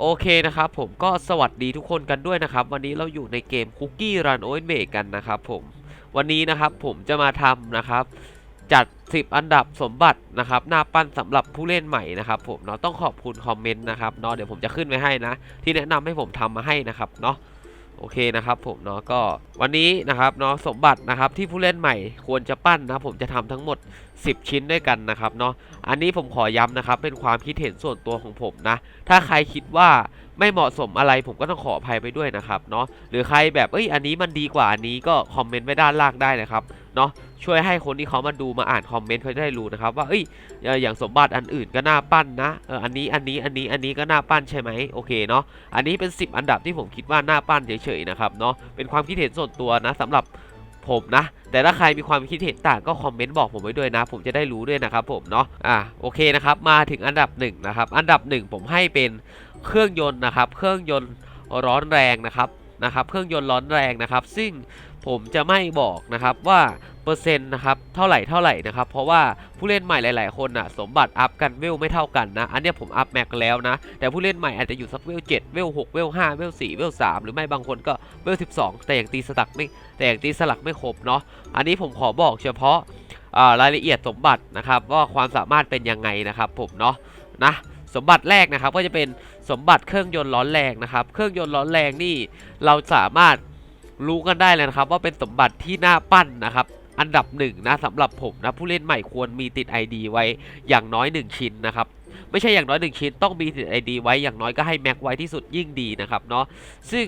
โอเคนะครับผมก็สวัสดีทุกคนกันด้วยนะครับ วันนี้เราอยู่ในเกม Cookie Run o i m a k e กันนะครับผมวันนี้นะครับผมจะมาทำนะครับ จัด 10 อันดับสมบัตินะครับหน้าปั้นสำหรับผู้เล่นใหม่นะครับผมเนาะต้องขอบคุณคอมเมนต์นะครับเนาะเดี๋ยวผมจะขึ้นไว้ให้นะ ที่แนะนำให้ผมทำมาให้นะครับเนาะ โอเคนะครับผมเนาะก็วันนี้นะครับเนาะสมบัตินะครับที่ผู้เล่นใหม่ควรจะปั้นนะผมจะทำทั้งหมด 10 ชิ้นด้วยกันนะครับเนาะอันนี้ผมขอย้ำนะครับเป็นความคิดเห็นส่วนตัวของผมนะ ถ้าใครคิดว่าไม่เหมาะสมอะไรผมก็ต้องขออภัยไปด้วยนะครับเนาะหรือใครแบบเอ้ยอันนี้มันดีกว่าอันนี้ก็คอมเมนต์ไว้ด้านล่างได้นะครับเนาะ ช่วยให้คนที่เขามาดูมาอ่านคอมเมนต์เขาจะได้รู้นะครับว่าเอ้ยอย่างสมบัติอันอื่นก็น่าปั้นนะเอออันนี้อันนี้อันนี้อันนี้ก็น่าปั้นใช่ไหมโอเคเนาะอันนี้เป็น 10 อันดับที่ผมคิดว่าน่าปั้นเฉยๆนะครับเนาะเป็นความคิดเห็นส่วนตัวนะสำหรับผมนะ แต่ถ้าใครมีความคิดเห็นต่างก็คอมเมนต์บอกผมไว้ด้วยนะ ผมจะได้รู้ด้วยนะครับผมเนาะอะโอเคนะครับมาถึงอันดับหนึ่งนะครับอันดับหนึ่งผมให้เป็นเครื่องยนต์นะครับ เครื่องยนต์ร้อนแรงนะครับนะครับเครื่องยนต์ร้อนแรงนะครับ ซึ่ง ผมจะไม่บอกนะครับว่าเปอร์เซ็นต์นะครับเท่าไหร่เท่าไหร่นะครับ เพราะว่าผู้เล่นใหม่หลายๆคนน่ะสมบัติอัพกันเวลไม่เท่ากันนะ อันนี้ผมอัพแม็กแล้วนะ แต่ผู้เล่นใหม่อาจจะอยู่สักเวล7เวล6เวล5เวล4เวล3หรือไม่บางคนก็เวล12แต่อย่างตีสลักไม่แต่อย่างตีสลักไม่ครบเนาะอันนี้ผมขอบอกเฉพาะรายละเอียดสมบัตินะครับว่าความสามารถเป็นยังไงนะครับผมเนาะนะสมบัติแรกนะครับก็จะเป็นสมบัติเครื่องยนต์ร้อนแรงนะครับ เครื่องยนต์ร้อนแรงนี่เราสามารถ รู้กันได้เลยนะครับว่าเป็นสมบัติที่น่าปั้นนะครับอันดับหนึ่งนะสำหรับผมนะผู้เล่นใหม่ควรมีติด ID ไว้อย่างน้อย 1 ชิ้นนะครับไม่ใช่อย่างน้อย 1 ชิ้นต้องมีติด ID ไว้อย่างน้อยก็ให้แม็กไว้ที่สุดยิ่งดีนะครับเนาะซึ่ง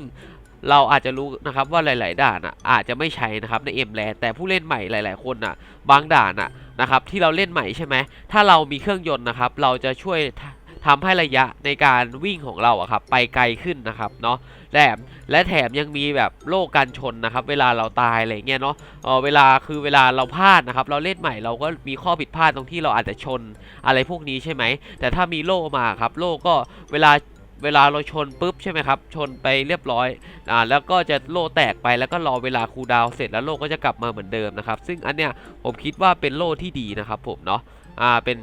เราอาจจะรู้นะครับว่าหลาย ๆ ด่านอะอาจจะไม่ใช้นะครับในเอ็มแลแต่ผู้เล่นใหม่หลาย ๆ คนอะบางด่านอะนะครับที่เราเล่นใหม่ใช่ไหมถ้าเรามีเครื่องยนต์นะครับเราจะช่วย ททำให้ระยะในการวิ่งของเราอะครับไปไกลขึ้นนะครับเนาะแถมและแถมยังมีแบบโล่กันชนนะครับ เวลาเราตายอะไรเงี้ยเนาะเออเวลาคือเวลาเราพลาดนะครับ เราเล่นใหม่เราก็มีข้อผิดพลาดตรงที่เราอาจจะชนอะไรพวกนี้ใช่ไหม แต่ถ้ามีโล่มาครับโล่ก็เวลาเวลาเราชนปุ๊บใช่ไหมครับ ชนไปเรียบร้อยอ่าแล้วก็จะโล่แตกไปแล้วก็รอเวลาคูดาวเสร็จแล้วโล่ก็จะกลับมาเหมือนเดิมนะครับ ซึ่งอันเนี้ยผมคิดว่าเป็นโล่ที่ดีนะครับผมเนาะอ่าเป็น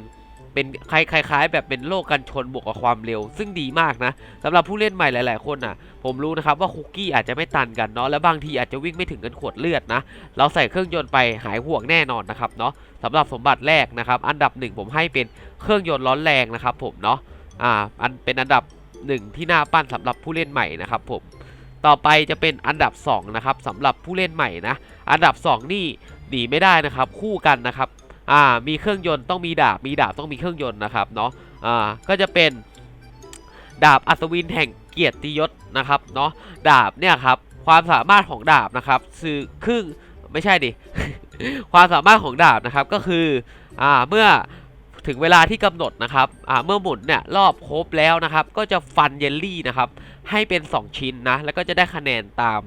เป็นคล้ายคล้ายๆ แบบเป็นโล่กันชนบวกกับความเร็ว ซึ่งดีมากนะสำหรับผู้เล่นใหม่หลาย ๆ คนอะ ผมรู้นะครับว่าคุกกี้อาจจะไม่ตันกันเนาะและบางทีอาจจะวิ่งไม่ถึงกันขวดเลือดนะ เราใส่เครื่องยนต์ไปหายห่วงแน่นอนนะครับเนาะสำหรับสมบัติแรกนะครับอันดับหนึ่งผมให้เป็นเครื่องยนต์ร้อนแรงนะครับผมเนาะอ่าอันเป็นอันดับหนึ่งที่น่าปั้นสำหรับผู้เล่นใหม่นะครับผมต่อไปจะเป็นอันดับ2นะครับสำหรับผู้เล่นใหม่นะ อันดับ 2 นี่หนีไม่ได้นะครับ คู่กันนะครับ อ่ามีเครื่องยนต์ต้องมีดาบมีดาบต้องมีเครื่องยนต์นะครับเนาะอ่าก็จะเป็นดาบอัศวินแห่งเกียรติยศนะครับเนาะดาบเนี่ยครับความสามารถของดาบนะครับคือครึ่งไม่ใช่ดิความสามารถของดาบนะครับก็คืออ่าเมื่อถึงเวลาที่กำหนดนะครับอ่าเมื่อหมุนเนี่ยรอบครบแล้วนะครับ ก็จะฟันเยลลี่นะครับให้เป็น 2 ชิ้นนะแล้วก็จะได้คะแนนตาม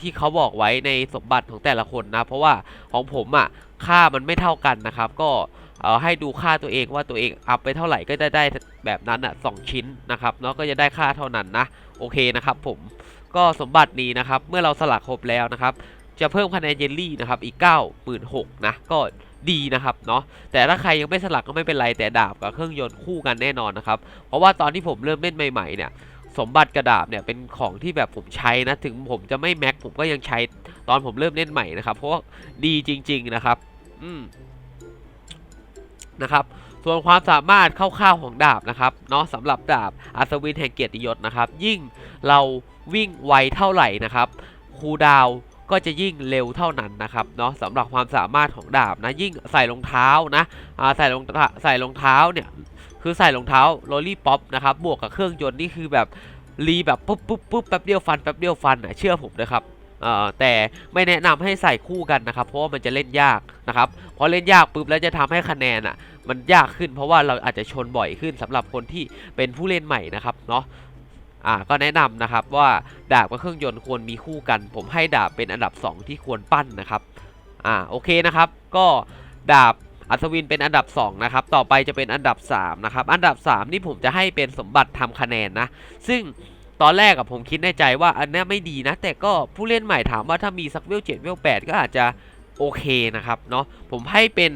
ที่เขาบอกไว้ในสมบัติของแต่ละคนนะ เพราะว่าของผมอะ่ะ ค่ามันไม่เท่ากันนะครับ ก็เอ่อให้ดูค่าตัวเองว่าตัวเองอัพไปเท่าไหร่ก็จะได้แบบนั้นอะสชิ้นนะครับเนาะก็จะได้ค่าเท่านั้นนะโอเคนะครับผมก็สมบัตินี้นะครับเมื่อเราสลักครบแล้วนะครับ จะเพิ่มคะแนนเยลลี่นะครับอีก 9 6 0 0 0นะก็ดีนะครับเนาะแต่ถ้าใครยังไม่สลักก็ไม่เป็นไรแต่ดาบกับเครื่องยนต์คู่กันแน่นอนนะครับ เพราะว่าตอนที่ผมเริ่มเล่นใหม่ๆเนี่ยสมบัติกระดาบเนี่ยเป็นของที่แบบผมใช้นะถึงผมจะไม่แม็กผมก็ยังใช้ ตอนผมเริ่มเล่นใหม่นะครับ เพราะว่าดีจริง ๆนะครับ อืมนะครับส่วนความสามารถคร่าวๆของดาบนะครับเนาะสำหรับดาบอัศวินแห่งเกียรติยศนะครับ ยิ่งเราวิ่งไวเท่าไหร่นะครับคูดาวก็จะยิ่งเร็วเท่านั้นนะครับเนาะสำหรับความสามารถของดาบนะยิ่งใส่รองเท้านะใส่รองใส่รองเท้าเนี่ยคือใส่รองเท้าโรลลี่ป๊อปนะครับบวกกับเครื่องยนต์นี่คือแบบรีแบบปุ๊บปุ๊บปุ๊บแป๊บเดียวฟันแป๊บเดียวฟันอะเชื่อผมนะครับ แต่ไม่แนะนำให้ใส่คู่กันนะครับเพราะว่ามันจะเล่นยากนะครับพอเล่นยากปุ๊บแล้วจะทำให้คะแนนอะมันยากขึ้น เพราะว่าเราอาจจะชนบ่อยขึ้นสำหรับคนที่เป็นผู้เล่นใหม่นะครับเนาะอ่าก็แนะนำนะครับว่าดาบกับเครื่องยนต์ควรมีคู่กัน ผมให้ดาบเป็นอันดับ 2 ที่ควรปั้นนะครับอ่าโอเคนะครับก็ดาบอัศวินเป็นอันดับ 2 นะครับ ต่อไปจะเป็นอันดับ 3 นะครับ อันดับ 3 นี่ผมจะให้เป็นสมบัติทำคะแนนนะ ซึ่ง ตอนแรกอะผมคิดในใจว่าอันนี้ไม่ดีนะ แต่ก็ผู้เล่นใหม่ถามว่าถ้ามีสักเวลเจ็ดเวลแปดก็อาจจะโอเคนะครับเนาะผมให้เป็น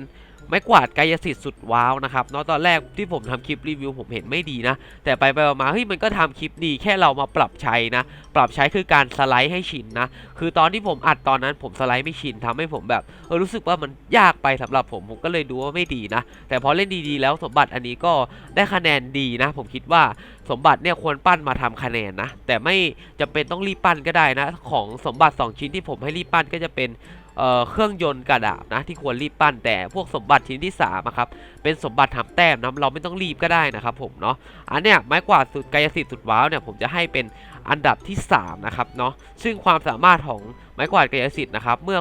ไม้กวาดกายสิทธิ์สุดว้าวนะครับเนาะตอนแรกที่ผมทำคลิปรีวิวผมเห็นไม่ดีนะ แต่ไปไปมาเฮ้ยมันก็ทำคลิปดีแค่เรามาปรับใช้นะ ปรับใช้คือการสไลด์ให้ชินนะ คือตอนที่ผมอัดตอนนั้นผมสไลด์ไม่ชินทำให้ผมแบบเออรู้สึกว่ามันยากไปสำหรับผมผมก็เลยดูว่าไม่ดีนะ แต่พอเล่นดีๆแล้วสมบัติอันนี้ก็ได้คะแนนดีนะ ผมคิดว่าสมบัติเนี่ยควรปั้นมาทำคะแนนนะ แต่ไม่จำเป็นต้องรีบปั้นก็ได้นะ ของสมบัติ 2 ชิ้นที่ผมให้รีบปั้นก็จะเป็น เเครื่องยนต์กระดาษนะที่ควรรีบปั้นแต่พวกสมบัติชิ้นที่3อะครับเป็นสมบัติทำแต้มนะเราไม่ต้องรีบก็ได้นะครับผมเนาะอันเนี้ยไม้กวาดสุดกายสิทธิ์สุดว้าวเนี่ยผมจะให้เป็นอันดับที่3นะครับเนาะซึ่งความสามารถของไม้กวาดกายสิทธิ์นะครับเมื่อ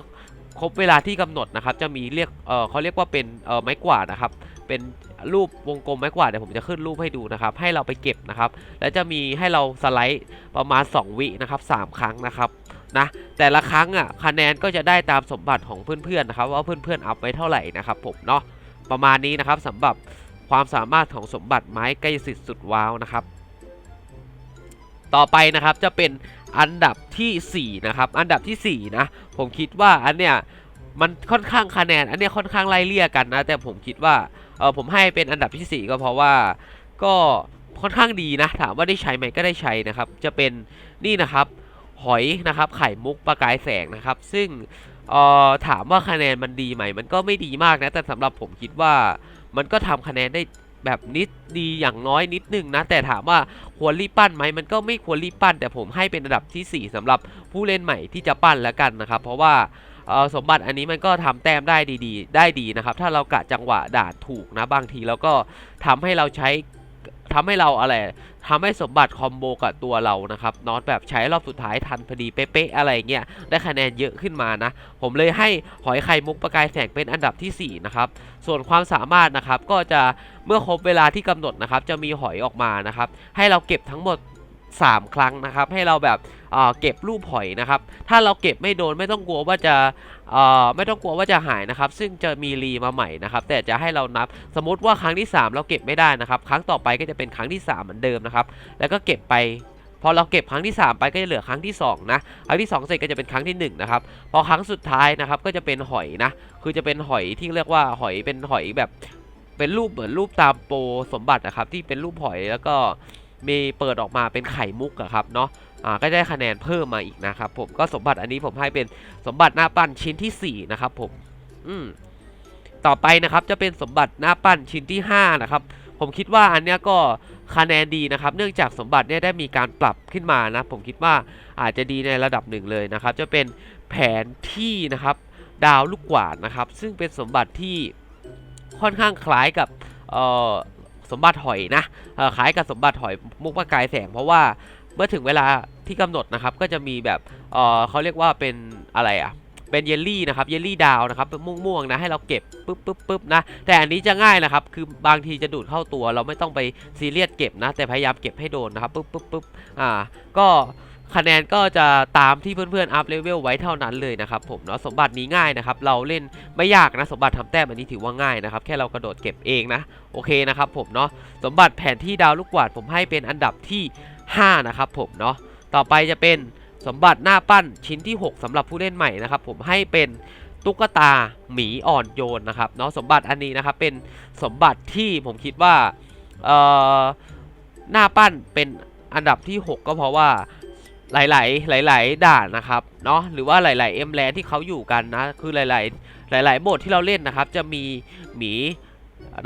ครบเวลาที่กำหนดนะครับจะมีเรียกเเขาเรียกว่าเป็นไม้กวาดนะครับเป็นรูปวงกลมไม้กวาดเดี๋ยวผมจะขึ้นรูปให้ดูนะครับให้เราไปเก็บนะครับแล้วจะมีให้เราสไลด์ประมาณ 2 วินะครับ3ครั้งนะครับ นะแต่ละครั้งอะคะแนนก็จะได้ตามสมบัติของเพื่อนๆนะครับว่าเพื่อนๆอัพไว้เท่าไหร่นะครับผมเนาะประมาณนี้นะครับสำหรับความสามารถของสมบัติไม้ใกล้สิทธิ์สุดว้าวนะครับ ต่อไปนะครับจะเป็นอันดับทีสี่4นะครับอันดับทีสี่4นะผมคิดว่าอันเนี้ยมันค่อนข้างคะแนน อันเนี้ยค่อนข้างไล่เลี่ยกันนะแต่ผมคิดว่าเออผมให้เป็นอันดับที่ 4 ก็เพราะว่าก็ค่อนข้างดีนะ ถามว่าได้ใช้ไหมก็ได้ใช้นะครับ จะเป็นนี่นะครับ หอยนะครับไข่มุกประกายแสงนะครับ ซึ่งออถามว่าคะแนนมันดีไหม มันก็ไม่ดีมากนะ แต่สำหรับผมคิดว่ามันก็ทำคะแนนได้แบบนิดดีอย่างน้อยนิดนึงนะ แต่ถามว่าควรรีบปั้นไหมมันก็ไม่ควรรีบปั้น แต่ผมให้เป็นอันดับทีสี่4สำหรับผู้เล่นใหม่ที่จะปั้นแล้วกันนะครับ เพราะว่าสมบัติอันนี้มันก็ทำแต้มได้ดีๆ ได้ดีนะครับ ถ้าเรากะจังหวะด่านถูกนะบางทีเราก็ทำให้เราใช้ ทำให้เราอะไรทำให้สมบัติคอมโบกับตัวเรานะครับน็อตแบบใช้รอบสุดท้ายทันพอดีเป๊ะๆอะไรเงี้ยได้คะแนนเยอะขึ้นมานะ ผมเลยให้หอยไข่มุกประกายแสงเป็นอันดับทีสี่4นะครับส่วนความสามารถนะครับก็จะเมื่อครบเวลาที่กำหนดนะครับจะมีหอยออกมานะครับให้เราเก็บทั้งหมด 3 ครั้งนะครับ ให้เราแบบเเก็บรูปหอยนะครับ ถ้าเราเก็บไม่โดนไม่ต้องกลัวว่าจะไม่ต้องกลัวว่าจะหายนะครับ ซึ่งจะมีรีมาใหม่นะครับ แต่จะให้เรานับสมมติว่าครั้งที่ 3 เราเก็บไม่ได้นะครับ ครั้งต่อไปก็จะเป็นครั้งที่ 3 เหมือนเดิมนะครับ แล้วก็เก็บไปพอเราเก็บครั้งที่ 3 ไปก็จะเหลือครั้งที่2นะครั้งที่ 2 เสร็จก็จะเป็นครั้งที่1นะครับพอครั้งสุดท้ายนะครับก็จะเป็นหอยนะคือจะเป็นหอยที่เรียกว่าหอยเป็นหอยแบบเป็นรูปเหมือนรูปตามโปรสมบัตินะครับที่เป็นรูปหอยแล้วก็ มีเปิดออกมาเป็นไข่มุกอะครับเนาะอ่าก็ได้คะแนนเพิ่มมาอีกนะครับผมก็สมบัติอันนี้ผมให้เป็นสมบัติหน้าปั้นชิ้นที่4นะครับผมอืมต่อไปนะครับจะเป็นสมบัติหน้าปั้นชิ้นที่5นะครับผมคิดว่าอันเนี้ยก็คะแนนดีนะครับ เนื่องจากสมบัติเนี่ยได้มีการปรับขึ้นมานะ ผมคิดว่าอาจจะดีในระดับหนึ่งเลยนะครับ จะเป็นแผนที่นะครับ ดาวลูกกวาดนะครับ ซึ่งเป็นสมบัติที่ค่อนข้างคล้ายกับเอ่อ สมบัติหอยนะคล้ายกับสมบัติหอยมุกประกายแสง เพราะว่าเมื่อถึงเวลาที่กำหนดนะครับ ก็จะมีแบบเเขาเรียกว่าเป็นอะไรอะเป็นเยลลี่นะครับเยลลี่ดาวนะครับม่วงๆนะให้เราเก็บปุ๊บปุ๊บปุ๊บนะแต่อันนี้จะง่ายนะครับ คือบางทีจะดูดเข้าตัว เราไม่ต้องไปซีเรียสเก็บนะ แต่พยายามเก็บให้โดนนะครับปุ๊บปุ๊บปุ๊บอ่าก็ คะแนนก็จะตามที่เพื่อนๆอัพเลเวลไว้เท่านั้นเลยนะครับผมเนาะสมบัตินี้ง่ายนะครับเราเล่นไม่ยากนะสมบัติทำแต้มอันนี้ถือว่าง่ายนะครับแค่เรากระโดดเก็บเองนะโอเคนะครับผมเนาะสมบัติแผนที่ดาวลูกกวาดผมให้เป็นอันดับที่ 5 นะครับผมเนาะต่อไปจะเป็นสมบัติหน้าปั้นชิ้นที่ 6สำหรับผู้เล่นใหม่นะครับผมให้เป็นตุ๊กตาหมีอ่อนโยนนะครับเนาะสมบัติอันนี้นะครับเป็นสมบัติที่ผมคิดว่าเอ่อหน้าปั้นเป็นอันดับที่ 6 ก็เพราะว่า หลาย ๆ หลาย ๆ ด่านนะครับเนาะหรือว่าหลาย ๆ เอ็มแลนที่เขาอยู่กันนะคือหลาย ๆ หลาย ๆ โหมดที่เราเล่นนะครับ จะมีหมี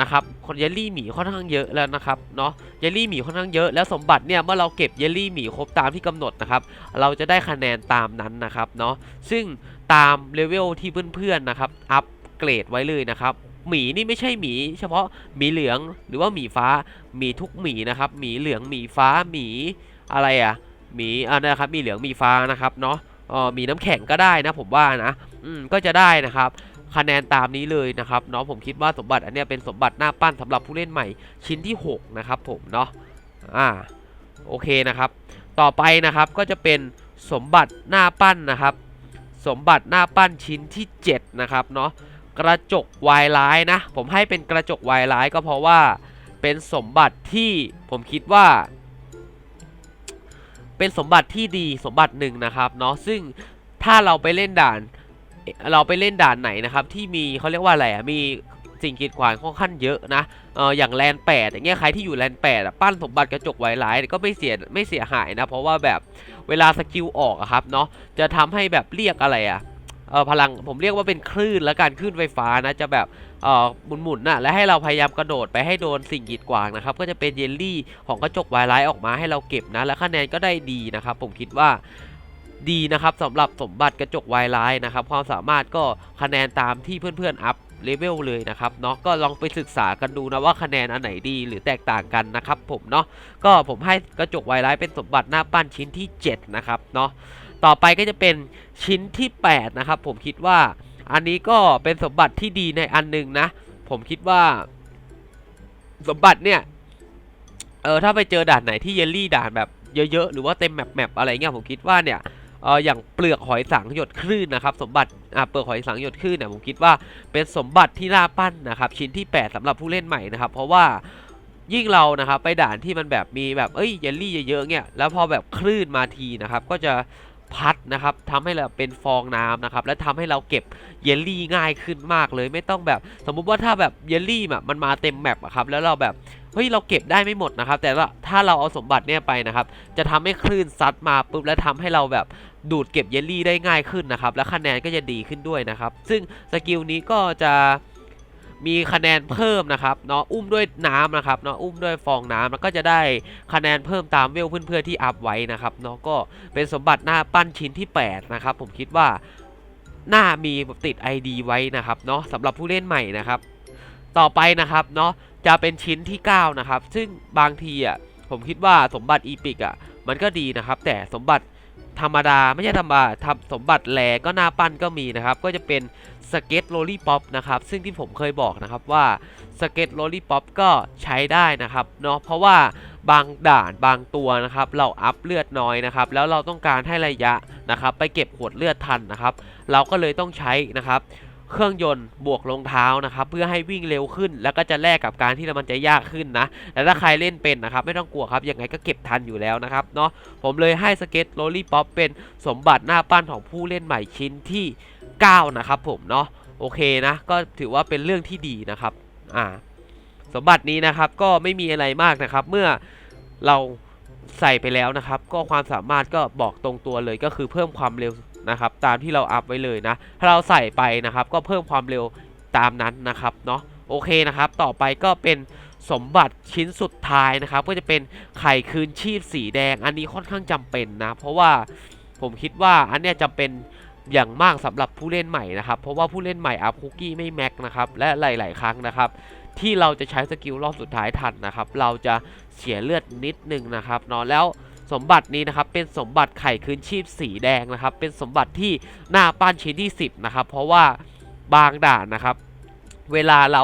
นะครับคนเยลลี่หมีค่อนข้างเยอะแล้วนะครับเนาะเยลลี่หมีค่อนข้างเยอะแล้วสมบัติเนี่ยเมื่อเราเก็บเยลลี่หมีครบตามที่กำหนดนะครับ เราจะได้คะแนนตามนั้นนะครับเนาะซึ่งตามเลเวลที่เพื่อนๆนะครับอัปเกรดไว้เลยนะครับหมีนี่ไม่ใช่หมี เฉพาะหมีเหลืองหรือว่าหมีฟ้าหมีทุกหมีนะครับหมีเหลืองหมีฟ้าหมีอะไรอะห มีอ่านะครับมีเหลืองมีฟ้านะครับเนาะเออมีน้ำแข็งก็ได้นะผมว่านะอืมก็จะได้นะครับคะแนนตามนี้เลยนะครับเนาะผมคิดว่าสมบัติอันเนี้ยเป็นสมบัติหน้าปั้นสำหรับผู้เล่นใหม่ชิ้นที่ 6 นะครับผมเนาะอ่าโอเคนะครับ ต่อไปนะครับก็จะเป็นสมบัติหน้าปั้นนะครับ สมบัติหน้าปั้นชิ้นที่ 7 นะครับเนาะกระจกวายร้ายนะ ผมให้เป็นกระจกวายร้ายก็เพราะว่าเป็นสมบัติที่ผมคิดว่า เป็นสมบัติที่ดีสมบัติหนึ่งนะครับเนาะซึ่งถ้าเราไปเล่นด่าน เราไปเล่นด่านไหนนะครับที่มีเขาเรียกว่าอะไรอะมีสิ่งกีดขวางค่อนข้างเยอะนะเอออย่างแลนแปดอย่างเงี้ยใครที่อยู่แลนแปดปั้นสมบัติกระจกไว้หลายก็ไม่เสียไม่เสียหายนะเพราะว่าแบบเวลาสกิลออกอะครับเนาะจะทำให้แบบเรียกอะไรอะ เออพลังผมเรียกว่าเป็นคลื่นและการคลื่นไฟฟ้านะจะแบบเออหมุนๆน่ะและให้เราพยายามกระโดดไปให้โดนสิ่งกีดขวางนะครับก็จะเป็นเยลลี่ของกระจกไวไลท์ออกมาให้เราเก็บนะและคะแนนก็ได้ดีนะครับผมคิดว่าดีนะครับสำหรับสมบัติกระจกไวไลท์นะครับความสามารถก็คะแนนตามที่เพื่อนๆอัพเลเวลเลยนะครับเนาะก็ลองไปศึกษากันดูนะว่าคะแนนอันไหนดีหรือแตกต่างกันนะครับผมเนาะก็ผมให้กระจกไวไลท์เป็นสมบัติหน้าปั้นชิ้นที่ 7 นะครับเนาะ ต่อไปก็จะเป็นชิ้นที่ 8 นะครับ ผมคิดว่าอันนี้ก็เป็นสมบัติที่ดีในอันหนึงนะ ผมคิดว่า สมบัติเนี่ย เออถ้าไปเจอด่านไหนที่เยลลี่ด่านแบบเยอะๆ หรือว่าเต็มแมปแมปอะไรเงี้ยผมคิดว่าเนี่ยเอออย่างเปลือกหอยสังหยดคลื่นนะครับสมบัติอ่าเปลือกหอยสังหยดคลื่นเนี่ยผมคิดว่าเป็นสมบัติที่น่าปั้นนะครับ ชิ้นที่ 8สำหรับผู้เล่นใหม่นะครับ เพราะว่ายิ่งเรานะครับไปด่านที่มันแบบมีแบบเอ้ยเยลลี่เยอะๆเนี่ยแล้วพอแบบคลื่นมาทีนะครับ ก็จะ พัดนะครับทำให้เราเป็นฟองน้ำนะครับและทำให้เราเก็บเยลลี่ง่ายขึ้นมากเลยไม่ต้องแบบ สมมุติว่าถ้าแบบเยลลี่แบบมันมาเต็มแมปอะครับแล้วเราแบบเฮ้ยเราเก็บได้ไม่หมดนะครับ แต่ว่าถ้าเราเอาสมบัติเนี่ยไปนะครับ จะทำให้คลื่นซัดมาปุ๊บแล้วทำให้เราแบบดูดเก็บเยลลี่ได้ง่ายขึ้นนะครับ และคะแนนก็จะดีขึ้นด้วยนะครับ ซึ่งสกิลนี้ก็จะ มีคะแนนเพิ่มนะครับเนาะอุ้มด้วยน้ำนะครับเนาะอุ้มด้วยฟองน้ำแล้วก็จะได้คะแนนเพิ่มตามเวลเพื่อนๆที่อัพไว้นะครับเนาะก็เป็นสมบัติหน้าปั้นชิ้นที่ 8 นะครับ ผมคิดว่าหน่ามีติด ID ไว้นะครับเนาะสำหรับผู้เล่นใหม่นะครับ ต่อไปนะครับเนาะจะเป็นชิ้นที่ 9 นะครับ ซึ่งบางทีอะผมคิดว่าสมบัติอีพิกอะมันก็ดีนะครับ แต่สมบัติ ธรรมดาไม่ใช่ธรรมดาทำสมบัติแหลก็น่าปั้นก็มีนะครับ ก็จะเป็นสเก็ตโรลลี่ป๊อปนะครับ ซึ่งที่ผมเคยบอกนะครับว่าสเก็ตโรลลี่ป๊อปก็ใช้ได้นะครับเนาะเพราะว่าบางด่านบางตัวนะครับ เราอัพเลือดน้อยนะครับ แล้วเราต้องการให้ระยะนะครับ ไปเก็บขวดเลือดทันนะครับ เราก็เลยต้องใช้นะครับ เครื่องยนต์บวกรองเท้านะครับเพื่อให้วิ่งเร็วขึ้น แล้วก็จะแลกกับการที่มันจะยากขึ้นนะแต่ถ้าใครเล่นเป็นนะครับไม่ต้องกลัวครับยังไงก็เก็บทันอยู่แล้วนะครับเนาะผมเลยให้สเก็ตโรลลี่ป๊อปเป็นสมบัติหน้าปั้นของผู้เล่นใหม่ชิ้นที่ 9 นะครับผมเนาะโอเคนะก็ถือว่าเป็นเรื่องที่ดีนะครับอ่าสมบัตินี้นะครับก็ไม่มีอะไรมากนะครับเมื่อเราใส่ไปแล้วนะครับ ก็ความสามารถก็บอกตรงตัวเลยก็คือเพิ่มความเร็ว นะครับตามที่เราอัพไว้เลยนะถ้าเราใส่ไปนะครับก็เพิ่มความเร็วตามนั้นนะครับเนาะโอเคนะครับ ต่อไปก็เป็นสมบัติชิ้นสุดท้ายนะครับ ก็จะเป็นไข่คืนชีพสีแดง อันนี้ค่อนข้างจำเป็นนะ เพราะว่าผมคิดว่าอันเนี้ยจำเป็นอย่างมากสำหรับผู้เล่นใหม่นะครับ เพราะว่าผู้เล่นใหม่อัพคุกกี้ไม่แม็กนะครับ และหลาย ๆ ครั้งนะครับ ที่เราจะใช้สกิลรอบสุดท้ายทันนะครับ เราจะเสียเลือดนิดนึงนะครับเนาะแล้ว สมบัตินี้นะครับเป็นสมบัติไข่คืนชีพสีแดงนะครับ เป็นสมบัติที่หน้าปั้นชิ้นที่ 10 นะครับ เพราะว่าบางด่านนะครับ เวลาเรา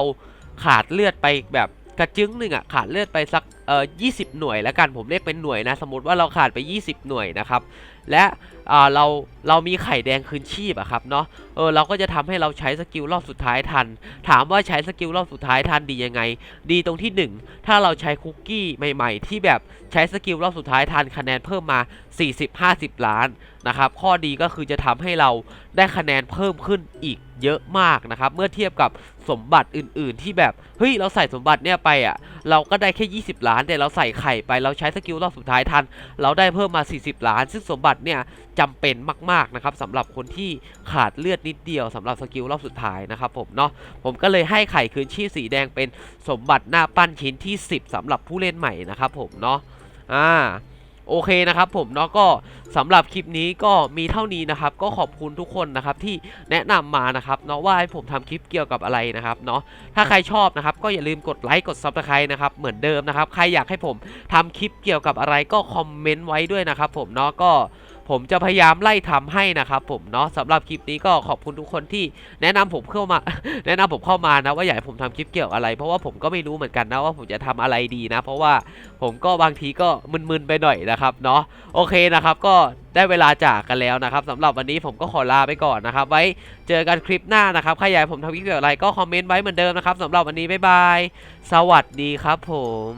ขาดเลือดไปแบบกระจึงหนึ่งอะขาดเลือดไปสักเอ่อ20 หน่วยแล้วกันผมเรียกเป็นหน่วยนะ สมมติว่าเราขาดไป 20 หน่วยนะครับ และ เราเรามีไข่แดงคืนชีพอะครับเนาะเออเราก็จะทำให้เราใช้สกิลรอบสุดท้ายทัน ถามว่าใช้สกิลรอบสุดท้ายทันดียังไง ดีตรงที่ 1 ถ้าเราใช้คุกกี้ใหม่ๆ ที่แบบใช้สกิลรอบสุดท้ายทันคะแนนเพิ่มมา 40-50 ล้านนะครับข้อดีก็คือจะทำให้เราได้คะแนนเพิ่มขึ้นอีกเยอะมากนะครับ เมื่อเทียบกับสมบัติอื่น ๆ ที่แบบ เฮ้ย เราใส่สมบัติเนี่ยไปอะ เราก็ได้แค่ 20 ล้าน แต่เราใส่ไข่ไป เราใช้สกิลรอบสุดท้ายทัน เราได้เพิ่มมา 40 ล้าน ซึ่งสมบัติเนี่ยจำเป็นมากๆนะครับสำหรับคนที่ขาดเลือดนิดเดียวสำหรับสกิลรอบสุดท้ายนะครับผมเนาะผมก็เลยให้ไข่คืนชีพสีแดงเป็นสมบัติหน้าปั้นชิ้นที่ 10สำหรับผู้เล่นใหม่นะครับผมเนาะอ่าโอเคนะครับผมเนาะก็สำหรับคลิปนี้ก็มีเท่านี้นะครับ ก็ขอบคุณทุกคนนะครับที่แนะนำมานะครับเนาะว่าให้ผมทำคลิปเกี่ยวกับอะไรนะครับเนาะถ้าใครชอบนะครับ ก็อย่าลืมกดไลค์กด Subscribe นะครับเหมือนเดิมนะครับ ใครอยากให้ผมทำคลิปเกี่ยวกับอะไรก็คอมเมนต์ไว้ด้วยนะครับผมเนาะก็ ผมจะพยายามไล่ทำให้นะครับผมเนาะสำหรับคลิปนี้ก็ขอบคุณทุกคนที่แนะนำผมเข้ามา แนะนำผมเข้ามานะว่าอยากให้ผมทำคลิปเกี่ยวอะไร เพราะว่าผมก็ไม่รู้เหมือนกันนะว่าผมจะทำอะไรดีนะ เพราะว่าผมก็บางทีก็มึนๆไปหน่อยนะครับเนาะโอเคนะครับก็ได้เวลาจากกันแล้วนะครับสำหรับวันนี้ผมก็ขอลาไปก่อนนะครับ ไว้เจอกันคลิปหน้านะครับใครอยากให้ผมทำคลิปเกี่ยวกับอะไรก็คอมเมนต์ไว้เหมือนเดิมนะครับสำหรับวันนี้บ๊ายบายสวัสดีครับผม